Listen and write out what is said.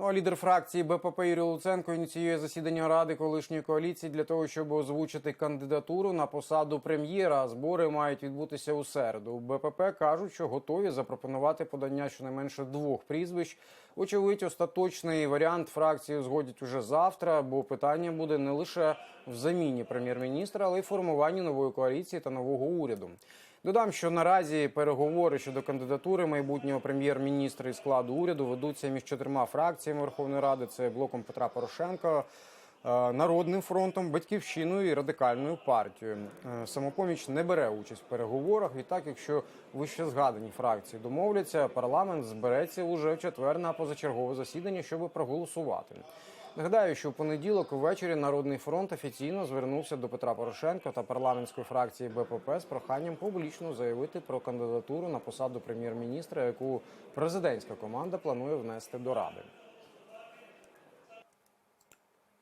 Ну а лідер фракції БПП Юрій Луценко ініціює засідання ради колишньої коаліції для того, щоб озвучити кандидатуру на посаду прем'єра. Збори мають відбутися у середу. БПП кажуть, що готові запропонувати подання щонайменше двох прізвищ. Очевидь, остаточний варіант фракції узгодять уже завтра, бо питання буде не лише в заміні прем'єр-міністра, але й формуванні нової коаліції та нового уряду. Додам, що наразі переговори щодо кандидатури майбутнього прем'єр-міністра і складу уряду ведуться між чотирма фракціями Верховної Ради: це блоком Петра Порошенка. Е, Народним фронтом, батьківщиною і радикальною партією Е, самопоміч не бере участь в переговорах. Відтак, якщо вище згадані фракції домовляться, парламент збереться уже в четвер на позачергове засідання, щоб проголосувати. Нагадаю, що в понеділок увечері Народний фронт офіційно звернувся до Петра Порошенка та парламентської фракції БПП з проханням публічно заявити про кандидатуру на посаду прем'єр-міністра, яку президентська команда планує внести до ради.